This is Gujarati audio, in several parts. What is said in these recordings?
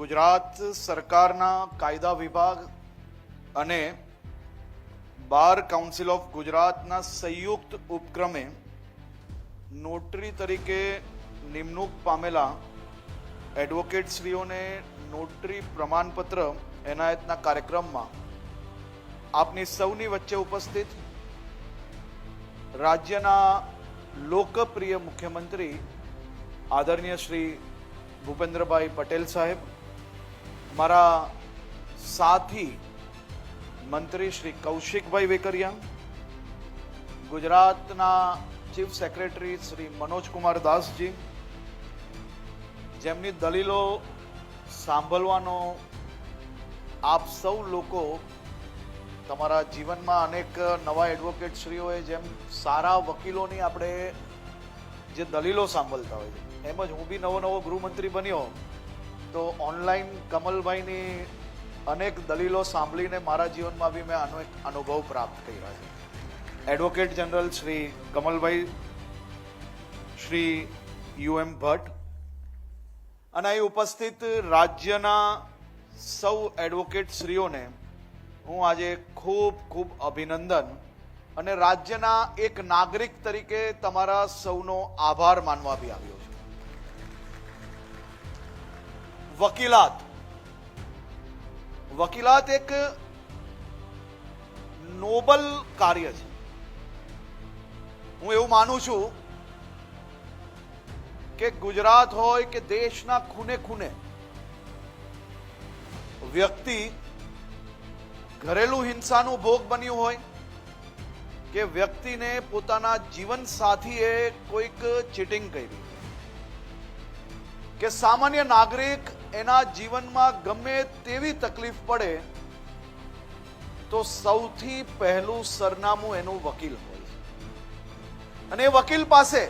ગુજરાત સરકારના કાયદા વિભાગ અને બાર કાઉન્સિલ ઓફ ગુજરાતના સંયુક્ત ઉપક્રમે નોટરી તરીકે નિમણૂક પામેલા એડવોકેટશ્રીઓને નોટરી પ્રમાણપત્ર એનાયતના કાર્યક્રમમાં આપની સૌની વચ્ચે ઉપસ્થિત રાજ્યના લોકપ્રિય મુખ્યમંત્રી આદરણીય શ્રી ભૂપેન્દ્રભાઈ પટેલ સાહેબ મારા સાથી મંત્રી શ્રી કૌશિકભાઈ વેકરિયા, ગુજરાતના ચીફ સેક્રેટરી શ્રી મનોજકુમાર દાસજી, જેમની દલીલો સાંભળવાનો આપ સૌ લોકો તમારા જીવનમાં અનેક નવા એડવોકેટશ્રીઓએ જેમ સારા વકીલોની આપણે જે દલીલો સાંભળતા હોય એમ જ હું બી નવો નવો ગૃહમંત્રી બન્યો તો ઓનલાઈન કમલભાઈની અનેક દલીલો સાંભળીને મારા જીવનમાં બી મેં આનો એક અનુભવ પ્રાપ્ત કર્યા છે. Advocate general Shri Kamalbhai, Shri U M Bhatt અને અહીં ઉપસ્થિત રાજ્યના સૌ એડવોકેટ શ્રીઓને હું આજે ખૂબ ખૂબ અભિનંદન અને રાજ્યના એક નાગરિક તરીકે તમારા સૌનો આભાર માનવા બી આવ્યો વકીલાત. વકીલાત એક નોબલ કાર્ય છે. હું એવું માનું છું કે ગુજરાત હોય કે દેશના ખૂને ખૂને વ્યક્તિ ઘરેલું હિંસાનું ભોગ બન્યું હોય કે વ્યક્તિને પોતાના જીવન સાથીએ કોઈક ચીટિંગ કરી. કે સામાન્ય નાગરિક એના જીવનમાં ગમે તેવી તકલીફ પડે, તો સૌથી પહેલું સરનામું એનું વકીલ હોય. અને એ વકીલ પાસે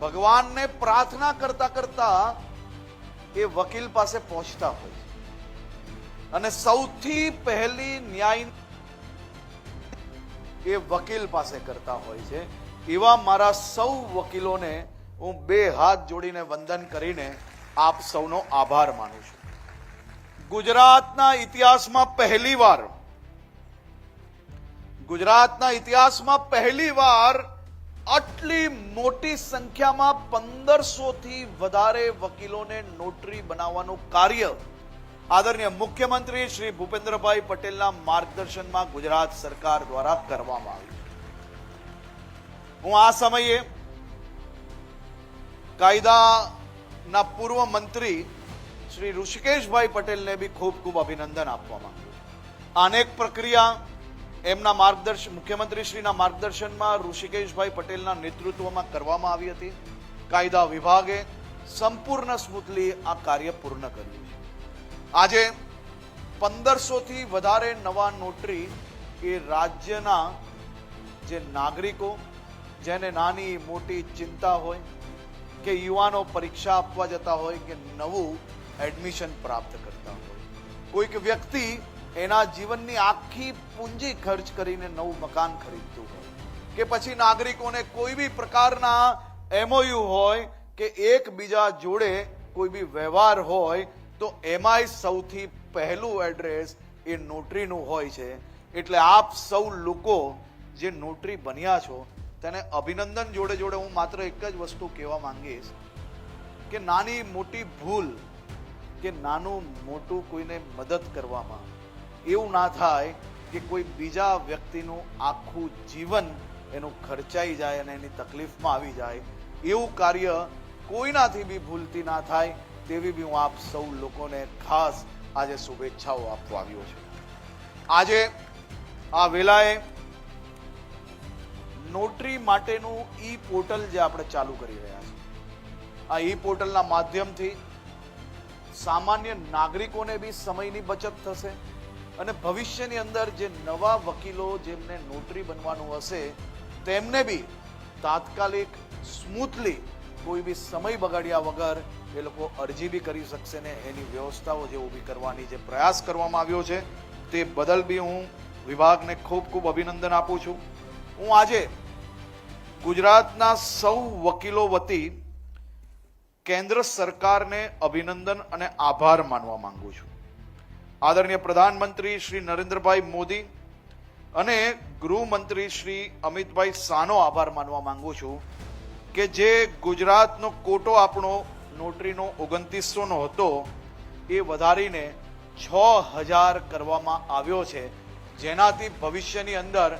ભગવાનને પ્રાર્થના કરતા કરતા એ વકીલ પાસે પહોંચતા હોય. અને સૌથી પહેલી ન્યાય એ વકીલ પાસે કરતા હોય છે. એવા મારા સૌ વકીલોને હું બે હાથ જોડીને વંદન કરીને આપ સૌનો આભાર માનું છું. ગુજરાતના ઇતિહાસમાં પહેલીવાર ગુજરાતના ઇતિહાસમાં પહેલીવાર આટલી મોટી સંખ્યામાં પંદરસો થી વધારે વકીલોને નોટરી બનાવવાનું કાર્ય આદરણીય મુખ્યમંત્રી શ્રી ભૂપેન્દ્રભાઈ પટેલના માર્ગદર્શનમાં ગુજરાત સરકાર દ્વારા કરવામાં આવ્યું હું આ સમયે કાયદાના પૂર્વ મંત્રી શ્રી ઋષિકેશભાઈ પટેલને બી ખૂબ ખૂબ અભિનંદન આપવા માંગુ છું અનેક પ્રક્રિયા એમના માર્ગદર્શન મુખ્યમંત્રી શ્રીના માર્ગદર્શનમાં ઋષિકેશભાઈ પટેલના નેતૃત્વમાં કરવામાં આવી હતી. કાયદા વિભાગે સંપૂર્ણ સ્મૂથલી આ કાર્ય પૂર્ણ કર્યું છે. આજે પંદરસોથી વધારે નવા નોટરી એ રાજ્યના જે નાગરિકો, જેને નાની મોટી ચિંતા હોય કે યુવાનો પરીક્ષા આપવા જતા હોય કે નવું એડમિશન પ્રાપ્ત કરતા હોય. કોઈક વ્યક્તિ એના જીવનની આખી પૂંજી ખર્ચ કરીને નવું મકાન ખરીદતું હોય કે પછી નાગરિકોને કોઈ બી પ્રકારના એમઓયુ હોય કે એકબીજા જોડે કોઈ બી વ્યવહાર હોય, તો એમાંય સૌથી પહેલું એડ્રેસ એ નોટરીનું હોય છે. એટલે આપ સૌ લોકો જે નોટરી બન્યા છો તેને અભિનંદન જોડે જોડે હું માત્ર એક જ વસ્તુ કહેવા માંગીશ કે નાની મોટી ભૂલ કે નાનું મોટું કોઈને મદદ કરવામાં એવું ના થાય કે કોઈ બીજા વ્યક્તિનું આખું જીવન એનું ખર્ચાઈ જાય અને એની તકલીફમાં આવી જાય. એવું કાર્ય કોઈનાથી બી ભૂલતી ના થાય તેવી બી હું આપ સૌ લોકોને ખાસ આજે શુભેચ્છાઓ આપવા આવ્યો છું. આજે આ વેલાએ નોટરી માટેનું ઈ પોર્ટલ જે આપણે ચાલુ કરી રહ્યા છીએ. આ ઈ પોર્ટલના માધ્યમથી સામાન્ય નાગરિકોને બી સમયની બચત થશે અને ભવિષ્યની અંદર જે નવા વકીલો જેમને નોટરી બનવાનું હશે, તેમને બી તાત્કાલિક, સ્મૂથલી કોઈ બી સમય બગાડ્યા વગર એ લોકો અરજી બી કરી શકશે ને એની વ્યવસ્થાઓ જે ઊભી કરવાની જે પ્રયાસ કરવામાં આવ્યો છે, તે બદલ બી હું વિભાગને ખૂબ ખૂબ અભિનંદન આપું છું. હું આજે ગુજરાતના સૌ વકીલો વતી કેન્દ્ર સરકારને અભિનંદન અને આભાર માનવા માંગુ છું. આદરણીય પ્રધાનમંત્રી શ્રી નરેન્દ્રભાઈ મોદી અને ગૃહમંત્રી શ્રી અમિતભાઈ શાહનો આભાર માનવા માંગુ છું કે જે ગુજરાતનો કોટો આપણો નોટરીનો ઓગણત્રીસોનો હતો એ વધારીને છ હજાર કરવામાં આવ્યો છે. જેનાથી ભવિષ્યની અંદર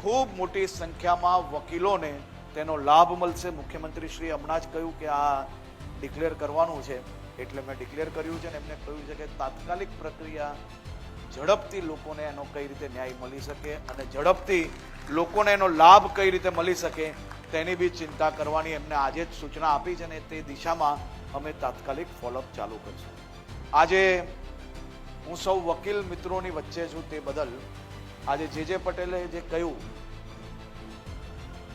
ખૂબ મોટી સંખ્યામાં વકીલોને તેનો લાભ મળશે. મુખ્યમંત્રી શ્રી હમણાં જ કહ્યું કે આ ડિક્લેર કરવાનું છે. એટલે મેં ડિક્લેર કર્યું છે ને એમને કહ્યું છે કે તાત્કાલિક પ્રક્રિયા ઝડપથી લોકોને એનો કઈ રીતે ન્યાય મળી શકે અને ઝડપથી લોકોને એનો લાભ કઈ રીતે મળી શકે તેની બી ચિંતા કરવાની એમને આજે જ સૂચના આપી છે અને તે દિશામાં અમે તાત્કાલિક ફોલોઅપ ચાલુ કરશું. આજે હું સૌ વકીલ મિત્રોની વચ્ચે છું તે બદલ આજે જે જે પટેલે જે કહ્યું,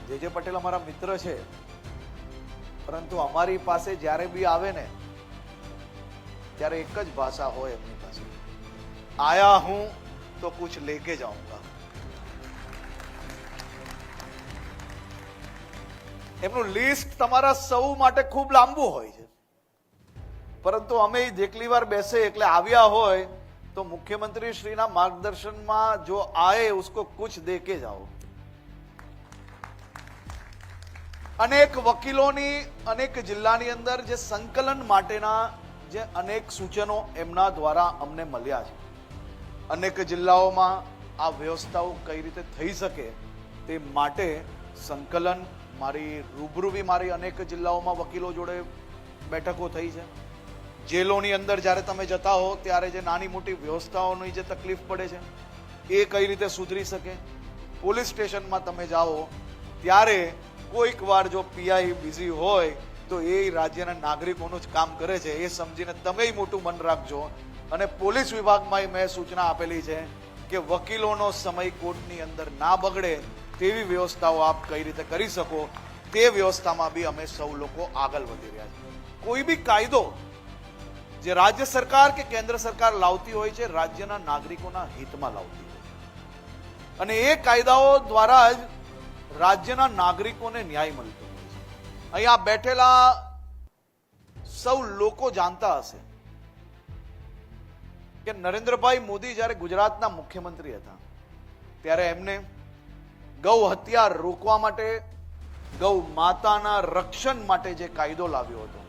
જે જે પટેલ અમારા મિત્ર છે, પરંતુ અમારી પાસે જ્યારે બી આવે ને, ત્યારે એક જ ભાષા હોય એમની પાસે. આયા હું તો કુછ લેકે જાઉંગા. એમનું લિસ્ટ તમારા સૌ માટે ખૂબ લાંબુ હોય છે. પરંતુ અમે જેટલી વાર બેસે એટલે આવ્યા હોય તો મુખ્યમંત્રી શ્રીના માર્ગદર્શનમાં જો में जो आए उसको कुछ दे અનેક વકીલોની, અનેક જિલ્લાની અંદર જે સંકલન માટેના જે અનેક સૂચનો એમના દ્વારા અમને મળ્યા છે. અનેક જિલ્લાઓમાં આ વ્યવસ્થાઓ કઈ રીતે થઈ શકે તે માટે સંકલન મારી રૂબરૂ મારી અનેક જિલ્લાઓમાં વકીલો જોડે બેઠકો થઈ છે. જેલોની અંદર જ્યારે તમે જતા હો, ત્યારે જે નાની મોટી વ્યવસ્થાઓની જે તકલીફ પડે છે, એ કઈ રીતે સુધરી શકે? પોલીસ સ્ટેશનમાં તમે જાઓ, ત્યારે કોઈક વાર જો પીઆઈ બિઝી હોય, તો એ રાજ્યના નાગરિકોનું જ કામ કરે છે. એ સમજીને તમે મોટું મન રાખજો. અને પોલીસ વિભાગમાં મેં સૂચના આપેલી છે કે વકીલોનો સમય કોર્ટની અંદર ના બગડે, તેવી વ્યવસ્થાઓ આપ કઈ રીતે કરી શકો? તે વ્યવસ્થામાં બી અમે સૌ લોકો આગળ વધી રહ્યા છીએ. કોઈ બી કાયદો જે રાજ્ય સરકાર કે કેન્દ્ર સરકાર લાવતી હોય છે, રાજ્યના નાગરિકોના હિતમાં લાવતી હોય અને એ કાયદાઓ દ્વારા જ રાજ્યના નાગરિકોને ન્યાય મળતો હોય છે. અહીંયા બેઠેલા સૌ લોકો જાણતા હશે કે નરેન્દ્રભાઈ મોદી જ્યારે ગુજરાતના મુખ્યમંત્રી હતા, ત્યારે એમને ગૌ હત્યા રોકવા માટે, ગૌ માતાના રક્ષણ માટે જે કાયદો લાવ્યો હતો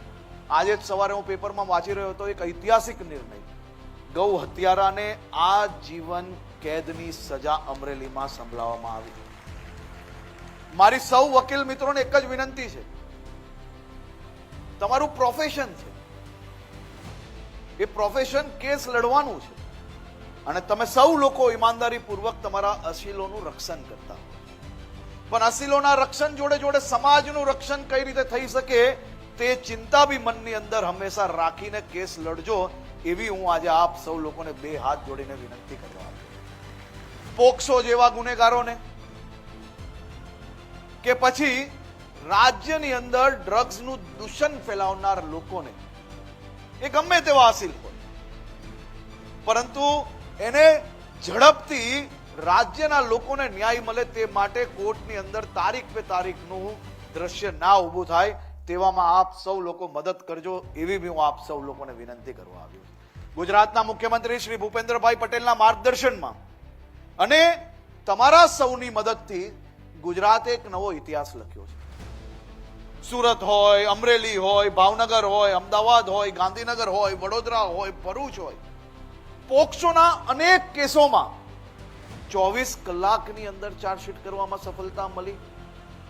આજે જ સવારે હું પેપરમાં વાંચી રહ્યો હતો એક ઐતિહાસિક નિર્ણય. ગૌ હત્યારાને આ જીવન કેદની સજા અમરેલીમાં સંભળાવવામાં આવી. મારી સૌ વકીલ મિત્રોને એક જ વિનંતી છે. તમારું પ્રોફેશન છે. એ પ્રોફેશન કેસ લડવાનું છે. અને તમે સૌ લોકો ઈમાનદારીપૂર્વક તમારા અસીલોનું રક્ષણ કરતા. પણ અસીલોના રક્ષણ જોડે જોડે સમાજનું રક્ષણ કઈ રીતે થઈ શકે તે ચિંતા બી મનની અંદર હંમેશા રાખીને કેસ લડજો એવી હું આજે આપ સૌ લોકોને બે હાથ જોડીને વિનંતી કરવા પોક્સો જેવા ગુનેગારોને કે પછી રાજ્યની અંદર ડ્રગ્સનું દૂષણ ફેલાવનાર લોકોને, એ ગમે તેવા હાસિલ હોય. પરંતુ એને ઝડપથી રાજ્યના લોકોને ન્યાય મળે તે માટે કોર્ટની અંદર તારીખ પે તારીખનું દ્રશ્ય ના ઊભું થાય. તેવામાં આપ સૌ લોકો મદદ કરજો, એવી બી હું આપ સૌ લોકોને વિનંતી કરવા આવ્યો. ગુજરાતના મુખ્યમંત્રી શ્રી ભૂપેન્દ્રભાઈ પટેલના માર્ગદર્શનમાં અને તમારા સૌની મદદથી ગુજરાતે એક નવો ઇતિહાસ લખ્યો છે સુરત હોય, અમરેલી હોય, ભાવનગર હોય, અમદાવાદ હોય, ગાંધીનગર હોય, વડોદરા હોય, ભરૂચ હોય, પોક્સોના અનેક કેસોમાં ચોવીસ કલાકની અંદર ચાર્જશીટ કરવામાં સફળતા મળી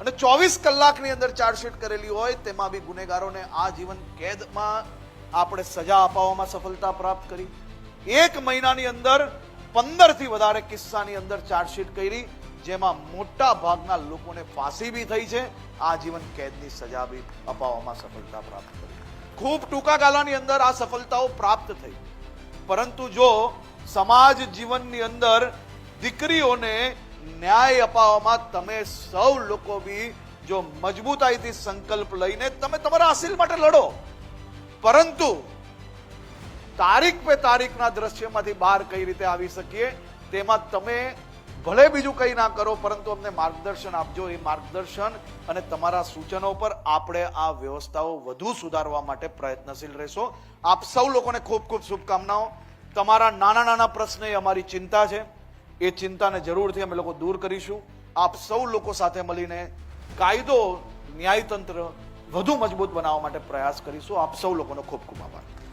અને ચોવીસ કલાકની અંદર ચાર્જશીટ કરેલી હોય, તેમાં બી ગુનેગારોને આજીવન કેદમાં આપણે સજા અપાવવામાં સફળતા પ્રાપ્ત કરી. એક મહિનાની અંદર પંદરથી વધારે કિસ્સાની અંદર ચાર્જશીટ કરી, જેમાં મોટા ભાગના લોકોને ફાંસી બી થઈ છે. આજીવન કેદની સજા બી અપાવવામાં સફળતા પ્રાપ્ત કરી. ખૂબ ટૂંકા ગાળાની અંદર આ સફળતાઓ પ્રાપ્ત થઈ. પરંતુ જો સમાજ જીવનની અંદર દીકરીઓને ન્યાય અપાવવામાં તમે સૌ લોકો બી જો મજબૂતાઈથી સંકલ્પ લઈને તમે તમારા હાસિલ માટે લડો. પરંતુ તારીખ પે તારીખના દ્રશ્યમાંથી બહાર કઈ રીતે આવી શકીએ, તેમાં તમે ભલે બીજું કંઈ ના કરો, પરંતુ અમને માર્ગદર્શન આપજો. એ માર્ગદર્શન અને તમારા સૂચનો પર આપણે આ વ્યવસ્થાઓ વધુ સુધારવા માટે પ્રયત્નશીલ રહેશો. આપ સૌ લોકોને ખૂબ ખૂબ શુભકામનાઓ. તમારા નાના નાના પ્રશ્ન એ અમારી ચિંતા છે. એ ચિંતાને જરૂરથી અમે લોકો દૂર કરીશું. આપ સૌ લોકો સાથે મળીને કાયદો, ન્યાયતંત્ર વધુ મજબૂત બનાવવા માટે પ્રયાસ કરીશું. આપ સૌ લોકોનો ખૂબ ખૂબ આભાર.